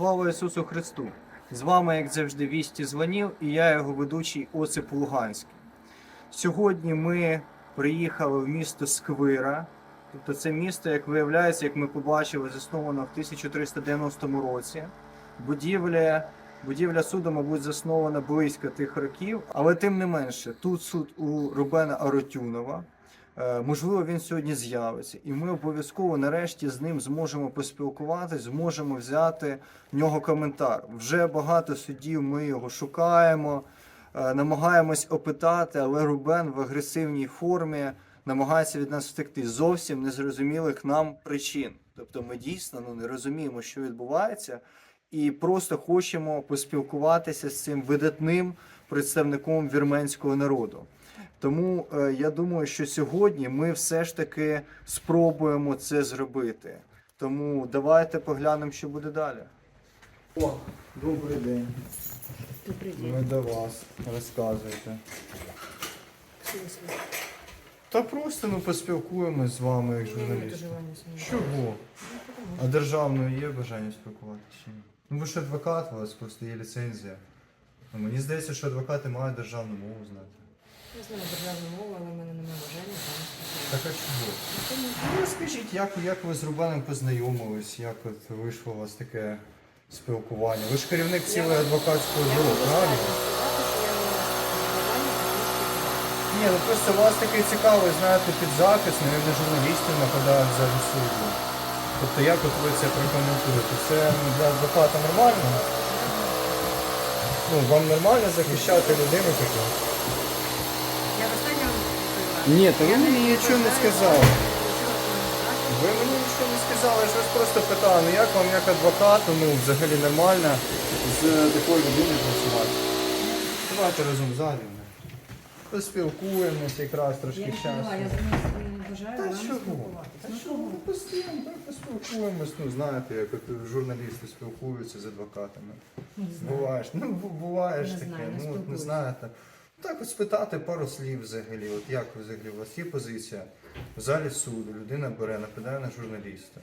Слава Ісусу Христу! З вами, як завжди, вісті дзвонів, і я його ведучий Осип Луганський. Сьогодні ми приїхали в місто Сквира. Тобто це місто, як виявляється, як ми побачили, засновано в 1390 році. Будівля, будівля суду, мабуть, заснована близько тих років, але тим не менше, тут суд у Рубена Аротюнова. Е, Можливо, він сьогодні з'явиться, і ми обов'язково нарешті з ним зможемо поспілкуватись, зможемо взяти в нього коментар. Вже багато судів ми його шукаємо, е, намагаємось опитати, але Рубен в агресивній формі намагається від нас втекти зовсім незрозумілих нам причин. Тобто ми дійсно ну, не розуміємо, що відбувається, і просто хочемо поспілкуватися з цим видатним представником вірменського народу. Тому е, я думаю, що сьогодні ми все ж таки спробуємо це зробити. Тому давайте поглянемо, що буде далі. О, добрий день. Добрый Ми до вас. Розказуйте. Та просто ну поспілкуємось з вами як журналісти. Чого? А державною є бажання спілкуватися? Ну ви ж адвокат, у вас просто є ліцензія. Ну, мені здається, що адвокати мають державну мову знати. Я знаю державну мову, але в мене немає бажання вами Так а чого? Ну, Ну, розкажіть, як, як ви з Рубаном познайомились, як от вийшло у вас таке спілкування? Ви ж керівник цілої Я- адвокатського Я бюро, правильно? Ні, ну просто у вас такий цікавий, знаєте, підзахист, навіть журналістів нападають за суду. Тобто як от ви це прокоментуєте? Це ну, для адвоката нормально? Ну, вам нормально захищати людину таку? Я достатньо вам відповіла. Ні, то ви Я мені нічого не сказали. Ви мені нічого не сказали, я ж вас просто питав, ну як вам як адвокату, ну взагалі нормально з такою людиною працювати? Давайте разом ну. Поспілкуємось якраз Я трошки відповіла, часу. я з вами не бажаю Та вам чого? спілкуватися. Та Ну, чого? Ну, постійно, так поспілкуємось. Ну, знаєте, як от журналісти спілкуються з адвокатами. Не знаю. Буваєш, ну бу- буває ж Не таке, знаю, не ну от не спілкуюся. знаєте. Так от спитати пару слів взагалі. От як взагалі у вас є позиція в залі суду, людина бере, нападає на журналіста.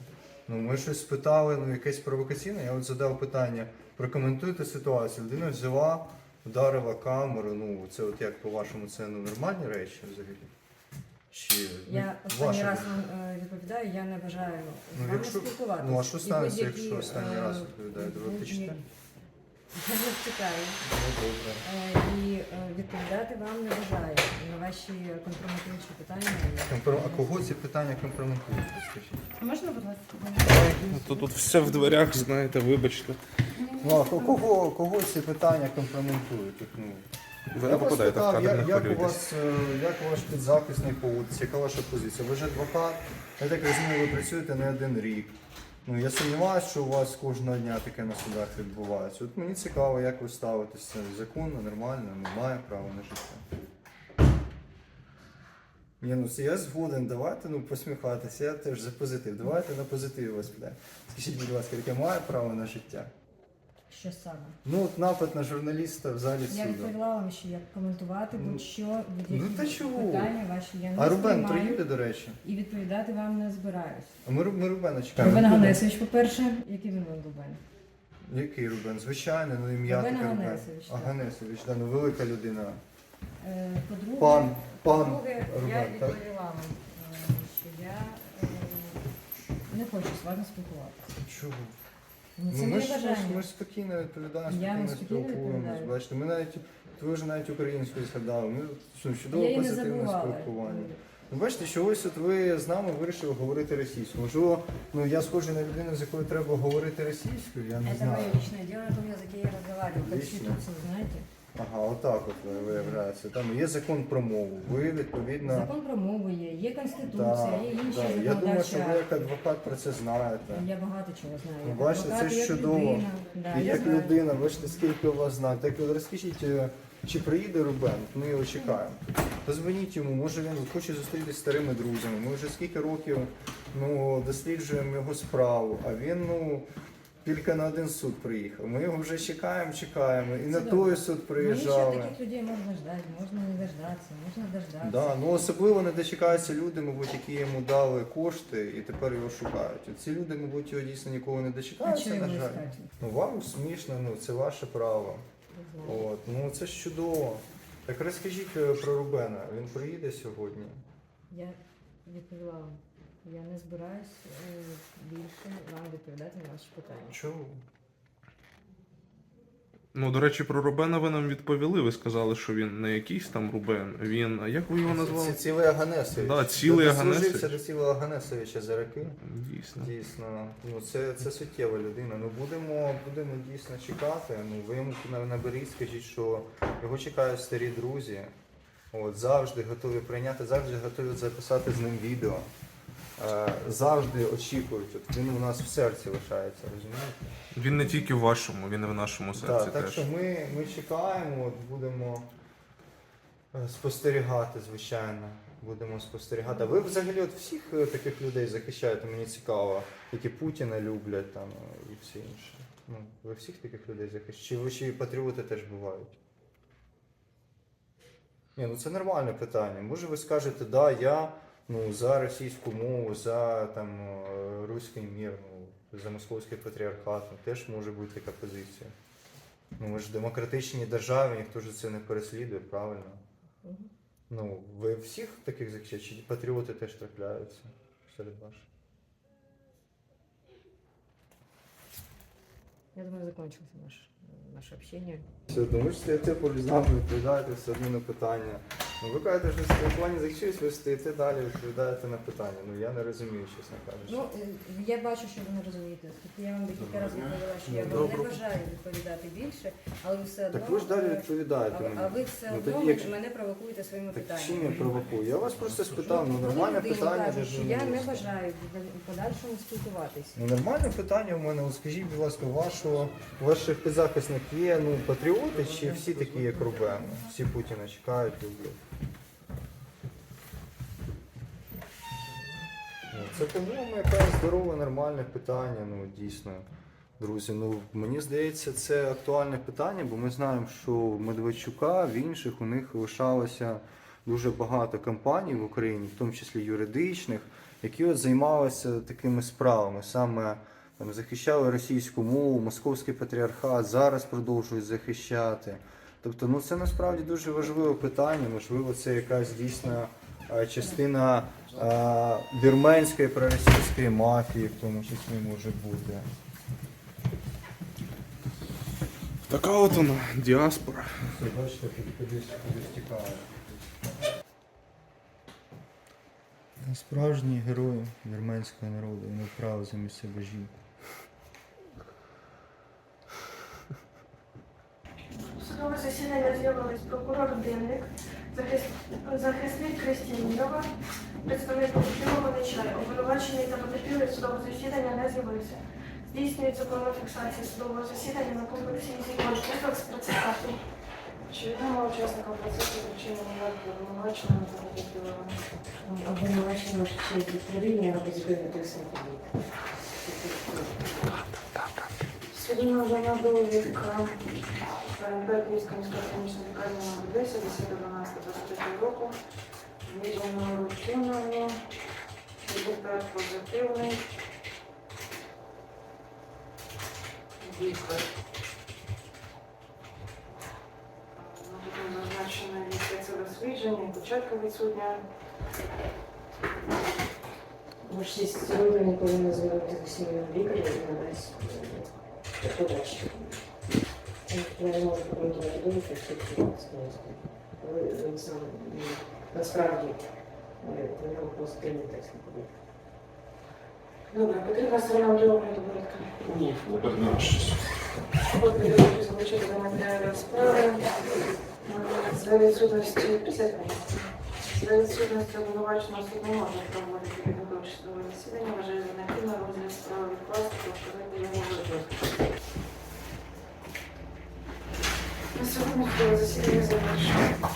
Ну ми щось спитали, ну якесь провокаційне. Я от задав питання, прокоментуйте ситуацію. Людина взяла, вдарила камеру. Ну це от як по-вашому, це ну нормальні речі взагалі? Чи ну, Я останній ваша раз вам е, відповідаю, я не бажаю з Ну, вами якщо- спілкуватися. ну, а що І станеться, будь-які, якщо останній е, раз відповідаєте? Ви? Я не втікаю. Ну, добре. Е, І е, відповідати вам не бажаю на ваші компрометуючі питання. я А кого ці питання компрометують? Скажіть? Можна, будь ласка? То тут все в дверях, знаєте, вибачте. Ну, а ко- кого, кого ці питання компрометують? От, Ну, Ви я не вас попадаєте в питав, кадр, як, не як у хвилюйтесь. вас, е, як ваш підзахисний поводиться, яка ваша позиція? Ви ж адвокат, я так розумію, ви працюєте не один рік. Ну, я сумніваюся, що у вас кожного дня таке на судах відбувається. От мені цікаво, як ви ставитеся. Законно, нормально, немає права на життя. Ні, ну це я згоден, давайте ну посміхатися, я теж за позитив. Давайте на позитиві вас бля. Скажіть, будь ласка, яке має право на життя? Що саме? Ну, от напад на журналіста в залі Я суду. відповіла вам, що як коментувати Ну, будь-що, ну, будь-які та чого? питання ваші я не А Рубен сприймаю приїде, до речі. і відповідати вам не збираюсь. А ми, Ру- ми Рубена чекаємо. Рубен. Ганесович, по-перше, який він вам Рубен? Який Рубен? Звичайно, ну ім'я Рубен таке Рубен. Аганесович, А так. Ганесович, да, ну велика людина. Е, По-друге, Пан, пан по-друге, я Рубен, так? відповіла вам, е, що я е, не хочу з вами спілкуватися. Чого? Ну, це Ну, ми, моє ж, ми, ж, бажання. ми ж спокійно відповідаємо, Я спокійно відповідаю. Бачите, ми навіть ви вже навіть українською згадали. Ми що, чудово її не позитивне забувала. спілкування. Ну, бачите, що ось от ви з нами вирішили говорити російською. Можливо, ну я схожий на людину, з якою треба говорити російською, я не Это знаю. мое личное дело, на каком языке я разговариваю. Лично? Конституцию, знаете? Ага, отак от виявляється. Там є закон про мову. Ви відповідно. Закон про мову є, є конституція, Да, є інші да. Я думаю, що ви як адвокат про це знаєте. Я багато чого знаю. Ну, Як бачите, адвокат, це ж як чудово. людина. Да, І я як знаю. людина, бачите, скільки у вас знань. Так от розкажіть, е, чи приїде Рубен? Ми його чекаємо. Позвоніть йому, може він хоче зустрітися з старими друзями. Ми вже скільки років ну, досліджуємо його справу, а він ну, тільки на один суд приїхав. Ми його вже чекаємо, чекаємо. І на той суд Ну, приїжджали. нічого, таких людей можна ждати, можна не дождатися, можна дождатися. Да, ну особливо не дочекаються люди, мабуть, які йому дали кошти і тепер його шукають. Ці люди, мабуть, його дійсно ніколи не дочекаються, його на жаль. Ну вам смішно, ну це ваше право. От, ну це ж чудово. Так розкажіть е, про Рубена. Він приїде сьогодні. Я відповіла вам. Я не збираюсь е, більше вам відповідати на ваші питання. Чого? Ну, до речі, про Рубена ви нам відповіли. Ви сказали, що він не якийсь там Рубен. Він. А як ви його Це назвали? цілий Аганесович. Да, цілий Дослужився Аганесович. до цілого Аганесовича за роки. Дійсно. Дійсно, ну це, це суттєва людина. Ну будемо, будемо дійсно чекати. Ну ви йому на- наберіть, скажіть, що його чекають старі друзі. От завжди готові прийняти, завжди готові записати з ним відео. Е, завжди очікують. От він у нас в серці лишається, розумієте? Він не тільки в вашому, він і в нашому серці Так, так теж. що ми, ми чекаємо, от будемо е, спостерігати, звичайно. Будемо спостерігати. А ви взагалі от всіх е, таких людей захищаєте, мені цікаво, які Путіна люблять там і все інше. Ну, ви всіх таких людей захищаєте? Чи ви ще і патріоти теж бувають? Ні, ну це нормальне питання. Може ви скажете, да, я ну, за російську мову, за там е, руський мір, ну, за московський патріархат, ну, теж може бути така позиція. Ну, ми ж в демократичній державі, ніхто ж це не переслідує, правильно? Ну, ви всіх таких захищаєте, чи патріоти теж трапляються серед ваших? Я думаю, закончился наш, э, наше общение. Все, тому що стоїте поруч з нами, відповідаєте все одно на питання. Ну, ви кажете, що в плані захищаюсь, ви стоїте далі, відповідаєте на питання. Ну я не розумію, чесно кажучи. Ну, е, я бачу, що ви не розумієте. Оскільки я вам декілька разів відповіла, що я Ну, вам не добре. бажаю відповідати більше, але ви все одно. Так ви ж далі е, відповідаєте а, мені. а ви все Ну, одно тоді, якщо- мене провокуєте своїми Так питаннями. чим я провокую? Я вас просто спитав, ну Коли нормальне питання для що я не журналіста. бажаю в подальшому спілкуватися. Ну нормальне питання у мене. От скажіть, будь ласка, вашого ваших підзахисних є ну патріоти чи всі такі, як Рубен? Всі Путіна чекають, люблять. Ну, Це, по-моєму, якесь здорове, нормальне питання, ну дійсно. Друзі, ну мені здається, це актуальне питання, бо ми знаємо, що в Медведчука, в інших у них лишалося дуже багато компаній в Україні, в тому числі юридичних, які от займалися такими справами, саме там захищали російську мову, московський патріархат, зараз продовжують захищати. Тобто, ну це насправді дуже важливе питання. Можливо, це якась дійсна е, частина вірменської проросійської мафії, в тому числі може бути. Така от вона, діаспора. Все, бачите, кудись, кудись тікає. Справжні герої вірменського народу, вони вправи замість себе жінку. Судове засідання з'явились прокурор Дивник, захисник Крістінієва, представник потерпілого Нечай. Обвинувачений та потерпілий судове засідання не з'явився. Здійснюється повна фіксація судового засідання на комплексі зікон послуг з процесату. Чи відомо учасникам процесу причини ніякого обвинуваченого та потерпілого? Обвинувачено ще відповідні позитивні Сьогодні вже на довідка ПНП Київська міська клінічна лікарня номер 10, 10 року. Відділено рутиною. Результат позитивний. Тут зазначено місце дослідження, початка відсутня. Ваші сьогодні не повинні звернути до сімейного лікаря і надасть подачі. Я не можу прокоментувати довідку, що це сказати. Але сам насправді е, про нього позитивний тест не буде. Добре, потрібна сторона для огляду довідка. Ні, не потрібно щось. Поки довідку залучити до матеріалів справи. За відсутності 50 За відсутності обвинуваченого суд не може проводити підготовче судове засідання, вважає за необхідно розгляд справи відкласти, повторити йому вигляд. На сьогодні судове засідання завершено.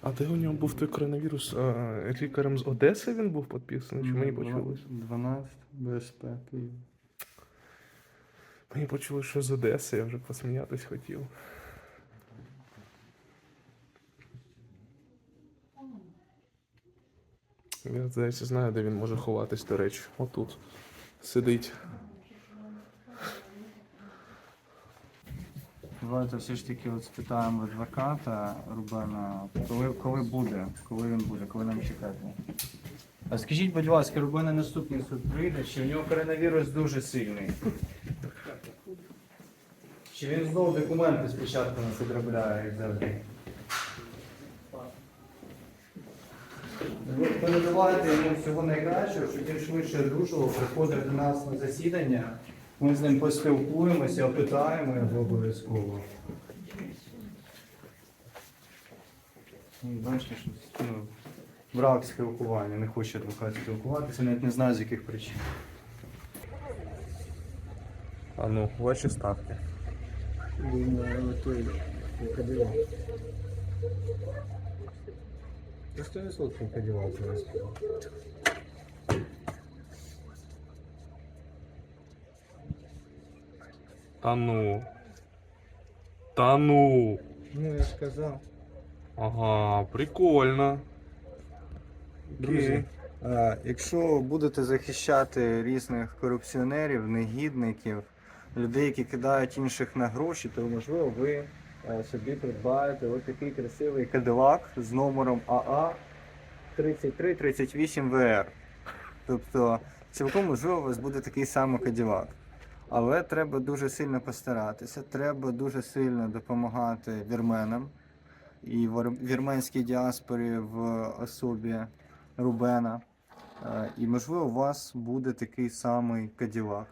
А де у нього був той коронавірус? А, лікарем з Одеси він був підписаний? Чи мені почулось? 12 БСП Київ. Мені почулось, що з Одеси, я вже посміятись хотів. Я, здається, знаю, де він може ховатись, до речі. Отут. Сидить. Давайте все ж таки от спитаємо адвоката Рубена, коли, коли буде, коли він буде, коли нам чекати. А скажіть, будь ласка, Рубен на наступний суд прийде, чи в нього коронавірус дуже сильний? Чи він знову документи спочатку не підробляє, завжди? Передавайте йому всього найкращого, щоб він швидше одужував, приходив до нас на засідання. Ми з ним поспілкуємося, опитаємо його обов'язково. Ну, Бачите, що ну, брак спілкування, не хоче адвокат спілкуватися, навіть не знаю з яких причин. А ну, ваші ставки. Просто не сотку подівав зараз. Та ну. Та ну. Ну, я ж казав. Ага, прикольно. Друзі, е, якщо будете захищати різних корупціонерів, негідників, людей, які кидають інших на гроші, то можливо ви собі придбаєте ось такий красивий кадилак з номером АА 3338 ВР. Тобто, цілком можливо, у вас буде такий самий каділак. Але треба дуже сильно постаратися, треба дуже сильно допомагати вірменам і вірменській діаспорі в особі Рубена. Е, І можливо, у вас буде такий самий Каділак.